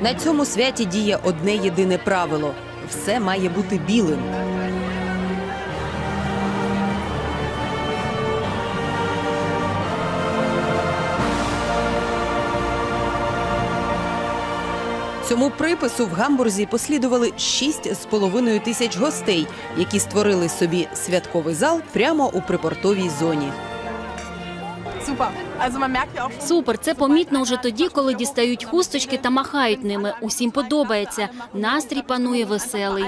На цьому святі діє одне єдине правило: все має бути білим. Цьому припису в Гамбурзі послідували 6,5 тисяч гостей, які створили собі святковий зал прямо у припортовій зоні. Супер, це помітно вже тоді, коли дістають хусточки та махають ними. Усім подобається. Настрій панує веселий.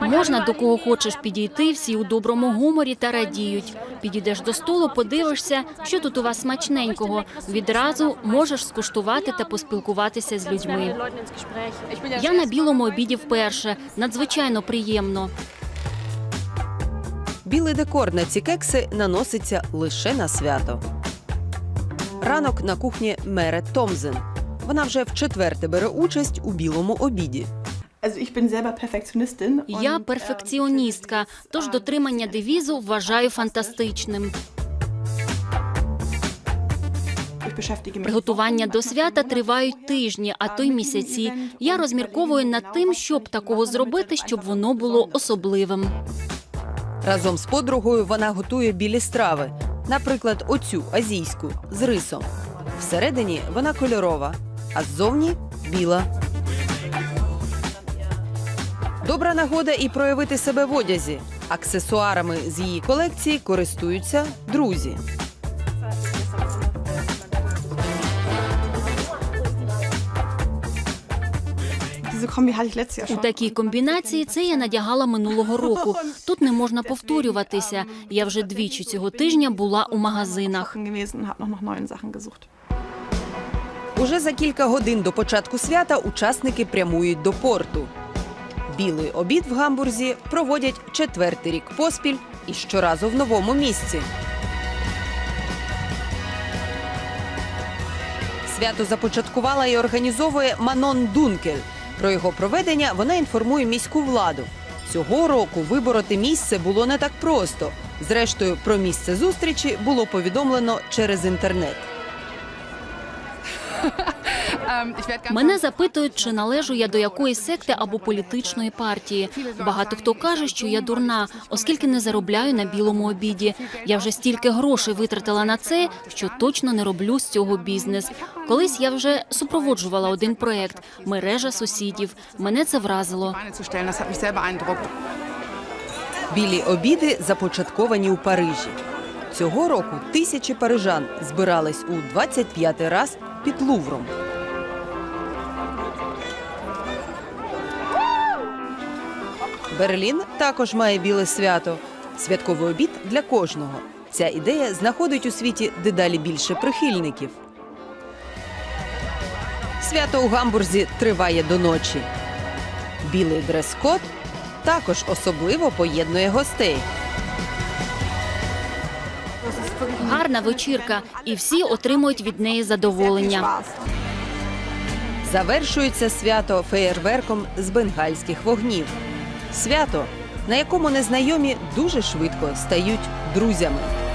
Можна до кого хочеш підійти, всі у доброму гуморі та радіють. Підійдеш до столу, подивишся, що тут у вас смачненького. Відразу можеш скуштувати та поспілкуватися з людьми. Я на білому обіді вперше. Надзвичайно приємно. Білий декор на ці кекси наноситься лише на свято. Ранок на кухні Мере Томзен. Вона вже вчетверте бере участь у білому обіді. Я перфекціоністка, тож дотримання девізу вважаю фантастичним. Приготування до свята тривають тижні, а то й місяці. Я розмірковую над тим, щоб такого зробити, щоб воно було особливим. Разом з подругою вона готує білі страви, наприклад, оцю азійську з рисом. Всередині вона кольорова, а ззовні біла. Добра нагода і проявити себе в одязі. Аксесуарами з її колекції користуються друзі. У такій комбінації це я надягала минулого року. Тут не можна повторюватися. Я вже двічі цього тижня була у магазинах. Уже за кілька годин до початку свята учасники прямують до порту. Білий обід в Гамбурзі проводять четвертий рік поспіль і щоразу в новому місці. Свято започаткувала і організовує Манон Дункель. Про його проведення вона інформує міську владу. Цього року вибороти місце було не так просто. Зрештою, про місце зустрічі було повідомлено через інтернет. Мене запитують, чи належу я до якоїсь секти або політичної партії. Багато хто каже, що я дурна, оскільки не заробляю на білому обіді. Я вже стільки грошей витратила на це, що точно не роблю з цього бізнес. Колись я вже супроводжувала один проект мережа сусідів. Мене це вразило. Білі обіди започатковані у Парижі. Цього року тисячі парижан збирались у 25-й раз під Лувром. Берлін також має біле свято. Святковий обід для кожного. Ця ідея знаходить у світі дедалі більше прихильників. Свято у Гамбурзі триває до ночі. Білий дрес-код також особливо поєднує гостей. Гарна вечірка, і всі отримують від неї задоволення. Завершується свято феєрверком з бенгальських вогнів. Свято, на якому незнайомі дуже швидко стають друзями.